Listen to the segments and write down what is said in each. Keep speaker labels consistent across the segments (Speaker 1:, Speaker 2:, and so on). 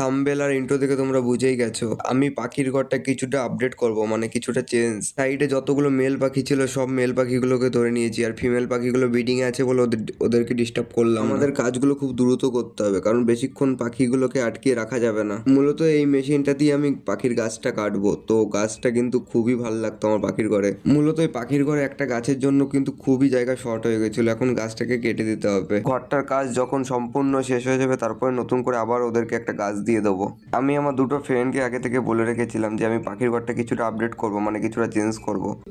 Speaker 1: Thumbnail আর intro থেকে তোমরা বুঝেই গেছো। আমি পাখির ঘরটা কিছুটা আপডেট করব মানে কিছুটা চেঞ্জ সাইডে যতগুলো মেল পাখি ছিল, সব মেল পাখিগুলোকে ধরে নিয়েছি। আর ফিমেল পাখিগুলো ব্রিডিং এ আছে বলে ওদের, ওদেরকে ডিস্টার্ব করলাম আমাদের কাজগুলো খুব দ্রুত করতে হবে, কারণ বেশিক্ষণ পাখিগুলোকে আটকিয়ে রাখা যাবে না। মূলত এই মেশিনটা দিয়ে আমি পাখির গাছটা কাটবো। তো গাছটা কিন্তু খুবই ভালো লাগতো আমার পাখির ঘরে। মূলত এই পাখির ঘরে একটা গাছের জন্য কিন্তু খুবই জায়গা শর্ট হয়ে গেছিল। এখন গাছটাকে কেটে দিতে হবে। ঘরটার কাজ যখন সম্পূর্ণ শেষ হয়ে যাবে, তারপরে নতুন করে আবার ওদেরকে একটা গাছ দিয়ে দেবো। আমি আমার দুটো ফ্রেন্ডকে আগে থেকে বলে রেখেছিলাম যে আমি পাখির ঘরটা কিছুটা আপডেট করব মানে কিছুটা চেঞ্জ করব।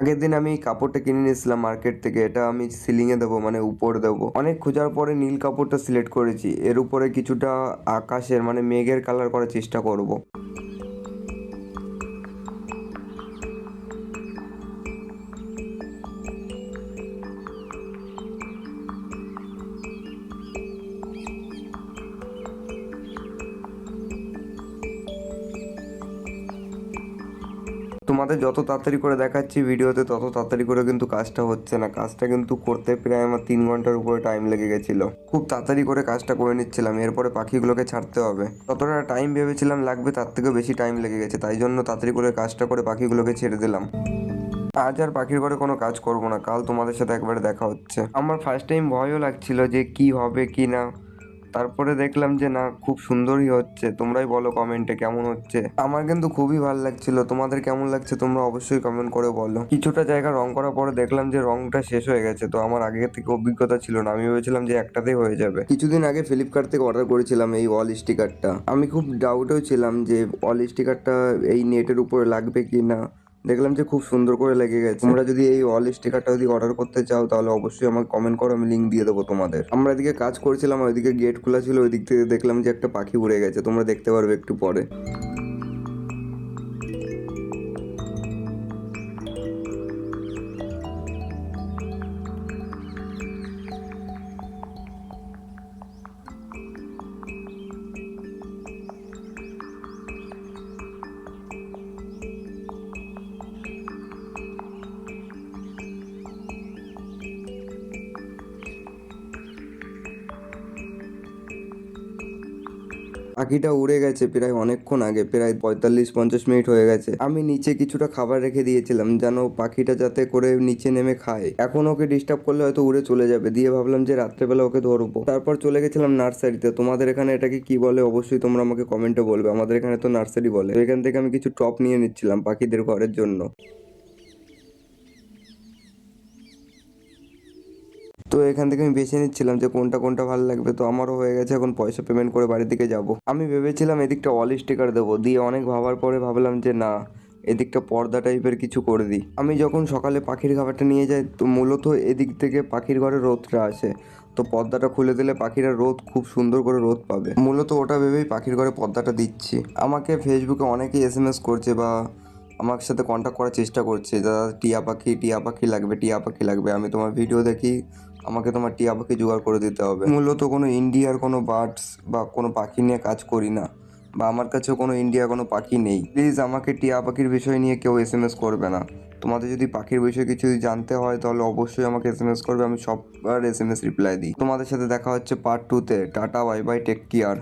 Speaker 1: আগের দিন আমি কাপড়টা কিনে নিয়েছিলাম মার্কেট থেকে। এটা আমি সিলিংয়ে দেবো মানে উপর দেবো। অনেক খোঁজার পরে নীল কাপড়টা সিলেক্ট করেছি। এর উপরে কিছুটা আকাশের মানে মেঘের কালার করার চেষ্টা করব। তোমাদের যত তাড়াতাড়ি করে দেখাচ্ছি ভিডিওতে, তত তাড়াতাড়ি করে কিন্তু কাজটা হচ্ছে না। কাজটা কিন্তু করতে প্রায় আমার তিন ঘণ্টার উপরে টাইম লেগে গেছিল। খুব তাড়াতাড়ি করে কাজটা করে নিচ্ছিলাম, এরপরে পাখিগুলোকে ছাড়তে হবে। ততটা টাইম ভেবেছিলাম লাগবে, তার থেকেও বেশি টাইম লেগে গেছে। তাই জন্য তাড়াতাড়ি করে কাজটা করে পাখিগুলোকে ছেড়ে দিলাম। আজ আর পাখির ঘরে কোনো কাজ করব না। কাল তোমাদের সাথে একবারে দেখা হচ্ছে। আমার ফার্স্ট টাইম ভয়ও লাগছিল যে কি হবে, কি না। তারপরে দেখলাম যে না, খুব সুন্দরই হচ্ছে। তোমরাই বলো কমেন্টে কেমন হচ্ছে। আমার কিন্তু খুবই ভালো লাগছিল। তোমাদের কেমন লাগছে তোমরা অবশ্যই কমেন্ট করে বলো। কিছুটা জায়গা রং করার পরে দেখলাম যে রংটা শেষ হয়ে গেছে। তো আমার আগে থেকে অভিজ্ঞতা ছিল না। আমি ভেবেছিলাম যে একটাতেই হয়ে যাবে। কিছুদিন আগে ফ্লিপকার্ট থেকে অর্ডার করেছিলাম এই ওয়াল স্টিকারটা আমি খুব ডাউটেও ছিলাম যে ওয়াল স্টিকারটা এই নেটের উপরে লাগবে কি না দেখলাম যে খুব সুন্দর করে লেগে গেছে। তোমরা যদি এই অল স্টিকারটা যদি অর্ডার করতে চাও, তাহলে অবশ্যই আমাকে কমেন্ট করো, আমি লিঙ্ক দিয়ে দেবো তোমাদের। আমরা এদিকে কাজ করছিলাম ওইদিকে গেট খোলা ছিল ওই দিক থেকে দেখলাম যে একটা পাখি উড়ে গেছে, তোমরা দেখতে পারবে একটু পরে। পাখিটা উড়ে গেছে প্রায় অনেকক্ষণ আগে, প্রায় পঁয়তাল্লিশ পঞ্চাশ মিনিট হয়ে গেছে। আমি নিচে কিছুটা খাবার রেখে দিয়েছিলাম যেন পাখিটা যাতে করে নিচে নেমে খায়। এখন ওকে ডিস্টার্ব করলে হয়তো উড়ে চলে যাবে। দিয়ে ভাবলাম যে রাত্রেবেলা ওকে ধরবো। তারপর চলে গেছিলাম নার্সারিতে। তোমাদের এখানে এটাকে কি বলে? অবশ্যই তোমরা আমাকে কমেন্টে বলবে। আমাদের এখানে তো নার্সারি বলে। এখান থেকে আমি কিছু টপ নিয়ে নিচ্ছিলাম পাখিদের ঘরের জন্য। তো এখান থেকে আমি বেছে নিচ্ছিলাম যে কোনটা কোনটা ভালো লাগবে। তো আমারও হয়ে গেছে, এখন পয়সা পেমেন্ট করে বাড়ির দিকে যাব। আমি ভেবেছিলাম এদিকটা অল স্টিকার দেবো। দিয়ে অনেক ভাবার পরে ভাবলাম যে না, এদিকটা পর্দা টাইপের কিছু করে দিই। আমি যখন সকালে পাখির খাবারটা নিয়ে যাই, তো মূলত এদিক থেকে পাখির ঘরে রোদটা আসে। তো পর্দাটা খুলে দিলে পাখিরা রোদ, খুব সুন্দর করে রোদ পাবে। মূলত ওটা ভেবেই পাখির ঘরে পর্দাটা দিচ্ছি। আমাকে ফেসবুকে অনেকেই এস এম এস করছে বা আমার সাথে কন্ট্যাক্ট করার চেষ্টা করছে দাদা, টিয়া পাখি টিয়া পাখি লাগবে, টিয়া পাখি লাগবে। আমি তোমার ভিডিও দেখি, আমাকে তোমার টিয়া পাখি জোগাড় করে দিতে হবে। মূলত কোনো ইন্ডিয়ার কোনো বার্ডস বা কোনো পাখি নিয়ে কাজ করি না বা আমার কাছেও কোনো ইন্ডিয়ার কোনো পাখি নেই। প্লিজ আমাকে টিয়া পাখির বিষয় নিয়ে কেউ এস এম এস করবে না। তোমাদের যদি পাখির বিষয়ে কিছু জানতে হয়, তাহলে অবশ্যই আমাকে এস এম এস করবে, আমি সববার এস এম এস রিপ্লাই দিই। তোমাদের সাথে দেখা হচ্ছে পার্ট টুতে tata bye bye take care